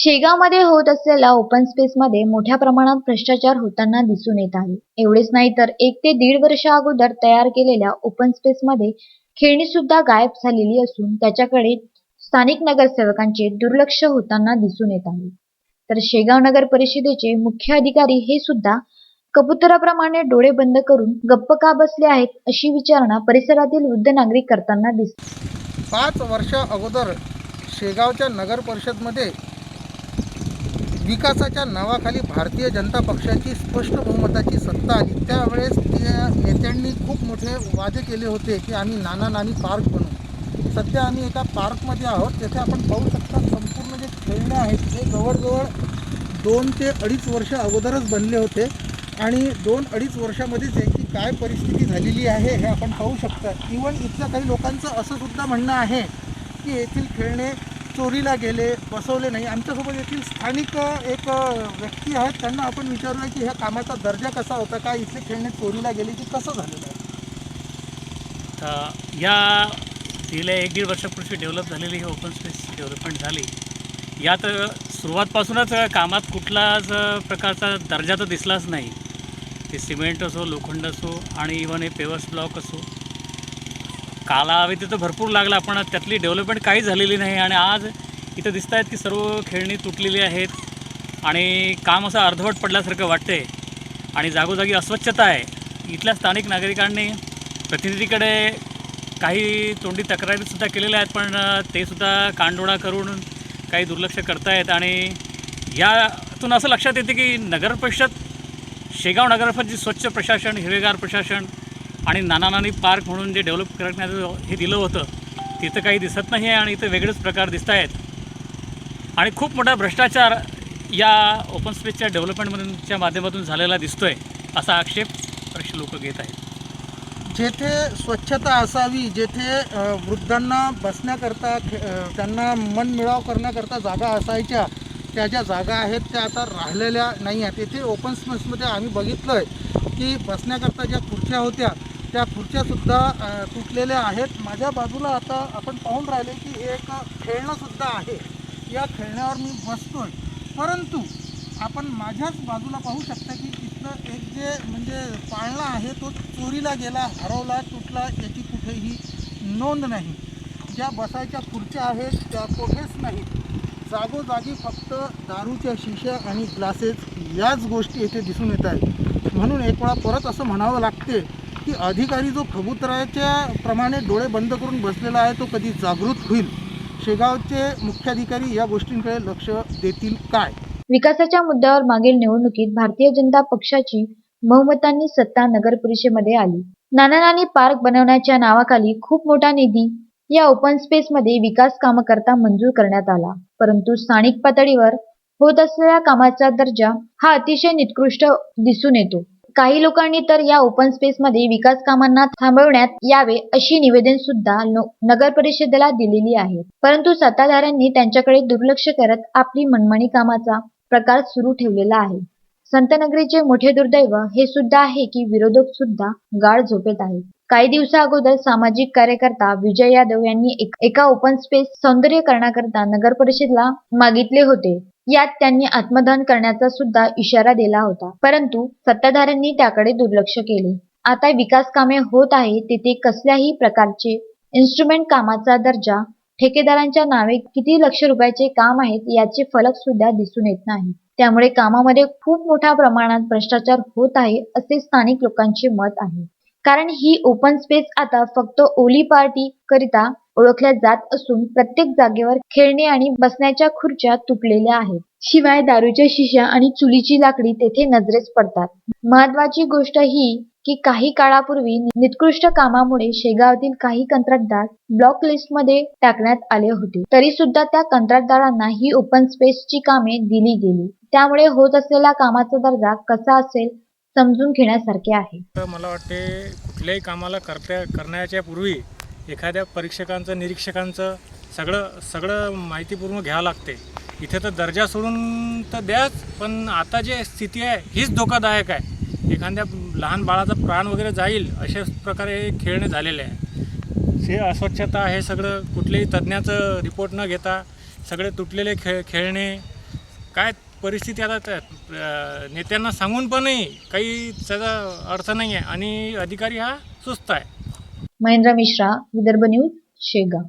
शेगावमध्ये होत असलेल्या ओपन स्पेसमध्ये मोठ्या प्रमाणात भ्रष्टाचार होताना दिसून येत आहे. एवढेच नाही तर एक ते दीड वर्ष अगोदर तयार केलेल्या ओपन स्पेसमध्ये खेळणी सुद्धा गायब झालेली असून त्याच्याकडे स्थानिक नगरसेवकांचे दुर्लक्ष होताना दिसून येत आहे. तर शेगाव नगर परिषदेचे मुख्य अधिकारी हे सुद्धा कबुतराप्रमाणे डोळे बंद करून गप्प का बसले आहेत अशी विचारणा परिसरातील वृद्ध नागरिक करताना दिसते पाच वर्ष अगोदर शेगावच्या नगर परिषदमध्ये विकासाच्या नावाखाली भारतीय जनता पक्षाची स्पष्ट बहुमताची सत्ता आली. त्यावेळेस त्या नेत्यांनी खूप मोठे वादे केले होते की आम्ही नाना नानी पार्क बनवू. सध्या आम्ही एका पार्कमध्ये आहोत तेथे आपण पाहू शकता संपूर्ण जे खेळणे आहेत ते जवळजवळ दोन ते अडीच वर्ष अगोदरच बनले होते. आणि दोन अडीच वर्षामध्येच याची काय परिस्थिती झालेली आहे हे आपण पाहू शकता. इवन इथल्या काही लोकांचं असं सुद्धा म्हणणं आहे की येथील खेळणे चोरीला गेले बसवले नाही. आमच्यासोबत येथील स्थानिक एक व्यक्ती आहेत. त्यांना आपण विचारलं की ह्या कामाचा दर्जा कसा होता? काय इथले खेळणे चोरीला गेले की कसं झालेलं आहे? तर या गेल्या एक दीड वर्षापूर्वी डेव्हलप झालेली ही ओपन स्पेस डेव्हलपमेंट झाली. यात सुरुवातपासूनच कामात कुठलाच प्रकारचा दर्जा तर दिसलाच नाही. ते सिमेंट असो लोखंड असो आणि इवन हे पेवर्स ब्लॉक असो कालावधी तर भरपूर लागला पण त्यातली डेव्हलपमेंट काही झालेली नाही. आणि आज इथं दिसत आहेत की सर्व खेळणी तुटलेली आहेत. आणि काम असं अर्धवट पडल्यासारखं वाटते आणि जागोजागी अस्वच्छता आहे. इथल्या स्थानिक नागरिकांनी प्रतिनिधीकडे काही तोंडी तक्रारीसुद्धा केलेल्या आहेत पण ते सुद्धा कानडोळा करून काही दुर्लक्ष करतायत. आणि यातून असं लक्षात येते की नगरपरिषद शेगाव नगरपरिषद जी स्वच्छ प्रशासन हिरवेगार प्रशासन आणि नाना नानी पार्क म्हणून जे डेव्हलप करण्याचं हे दिलं होतं तिथं काही दिसत नाही आहे आणि इथं वेगळेच प्रकार दिसत आहेत आणि खूप मोठा भ्रष्टाचार या ओपन स्पेसच्या डेव्हलपमेंटमधूनच्या माध्यमातून झालेला दिसतो आहे असा आक्षेप बरेचसे लोक घेत आहेत. जेथे स्वच्छता असावी जेथे वृद्धांना बसण्याकरता खे- त्यांना मनमिळाव करण्याकरता जागा असायच्या त्या ज्या जागा आहेत त्या आता राहिलेल्या नाही आहेत येथे ओपन स्पेसमध्ये आम्ही बघितलं आहे की बसण्याकरता ज्या खुर्च्या होत्या त्या खुर्च्यासुद्धा तुटलेल्या आहेत. माझ्या बाजूला आता आपण पाहून राहिले की एक खेळणंसुद्धा आहे. या खेळण्यावर मी बसतोय. परंतु आपण माझ्याच बाजूला पाहू शकता की इथलं एक जे म्हणजे पाळणा आहे तो चोरीला गेला हरवला तुटला याची कुठेही नोंद नाही. ज्या बसायच्या खुर्च्या आहेत त्या कुठेच नाहीत. जागोजागी फक्त दारूच्या शिश्या आणि ग्लासेस याच गोष्टी येथे दिसून येत आहेत. म्हणून एक वेळा परत असं म्हणावं लागते की अधिकारी जो कबुतराच्या प्रमाणे डोळे बंद करून बसलेला आहे तो कधी जागृत होईल? शेगावचे मुख्याधिकारी या गोष्टींकडे लक्ष देतील काय? विकासाच्या मुद्द्यावर मागील निवडणुकीत भारतीय जनता पक्षाची बहुमतांनी सत्ता नगर परिषदेमध्ये आली. नाना नानी पार्क बनवण्याच्या नावाखाली खूप मोठा निधी या ओपन स्पेसमध्ये विकास कामकरता मंजूर करण्यात आला. परंतु स्थानिक पातळीवर होत असलेल्या कामाचा दर्जा हा अतिशय निकृष्ट दिसून येतो. काही लोकांनी तर या ओपन स्पेसमध्ये विकास कामांना थांबवण्यात यावे अशी निवेदन सुद्धा नगर परिषदेला दिलेली आहे. परंतु सत्ताधाऱ्यांनी त्यांच्याकडे दुर्लक्ष करत आपली मनमानी कामाचा प्रकार सुरू ठेवलेला आहे. संतनगरीचे मोठे दुर्दैव हे सुद्धा आहे की विरोधक सुद्धा गाढ झोपेत आहेत. काही दिवसा अगोदर सामाजिक कार्यकर्ता विजय यादव यांनी एका ओपन स्पेस सौंदर्यकरणाकरता नगर परिषदला मागितले होते. यात त्यांनी आत्मदान करण्याचा सुद्धा इशारा दिला होता. परंतु सत्ताधाऱ्यांनी त्याकडे दुर्लक्ष केले. आता विकास कामे होत आहे तिथे कसल्याही प्रकारचे इन्स्ट्रुमेंट कामाचा दर्जा ठेकेदारांच्या नावे किती लक्ष रुपयाचे काम आहेत याचे फलक सुद्धा दिसून येत नाही. त्यामुळे कामामध्ये खूप मोठ्या प्रमाणात भ्रष्टाचार होत आहे असे स्थानिक लोकांचे मत आहे. कारण ही ओपन स्पेस आता फक्त ओली पार्टी करिता ओळखल्या जात असून प्रत्येक जागेवर खेळणे आणि बसण्याच्या खुर्च्या तुटलेल्या आहेत. शिवाय दारूच्या शिशा आणि चुलीची लाकडी तेथे नजरेस पडतात. महत्वाची गोष्ट ही की काही काळापूर्वी निकृष्ट कामामुळे शेगावातील काही कंत्राटदार ब्लॉक लिस्टमध्ये टाकण्यात आले होते. तरी सुद्धा त्या कंत्राटदारांना ही ओपन स्पेसची कामे दिली गेली. त्यामुळे होत असलेल्या कामाचा दर्जा कसा असेल समजून घेण्यासारखे आहे. तर मला वाटते कुठल्याही कामाला करत्या करण्याच्या पूर्वी एखाद्या परीक्षकांचं निरीक्षकांचं सगळं सगळं माहितीपूर्ण घ्यावं लागते. इथे तर दर्जा सोडून तर द्याच पण आता जे स्थिती आहे हीच धोकादायक आहे. एखाद्या लहान बाळाचा प्राण वगैरे जाईल अशा प्रकारे खेळणे झालेले आहे. हे अस्वच्छता हे सगळं कुठल्याही तज्ज्ञाचं रिपोर्ट न घेता सगळे तुटलेले खेळ खेळणे काय परिस्थिती आता नेत्यांना सांगून पणही काही त्याचा अर्थ नाही आहे. आणि अधिकारी हा सुस्त आहे. महेंद्र मिश्रा विदर्भ न्यूज शेगाव.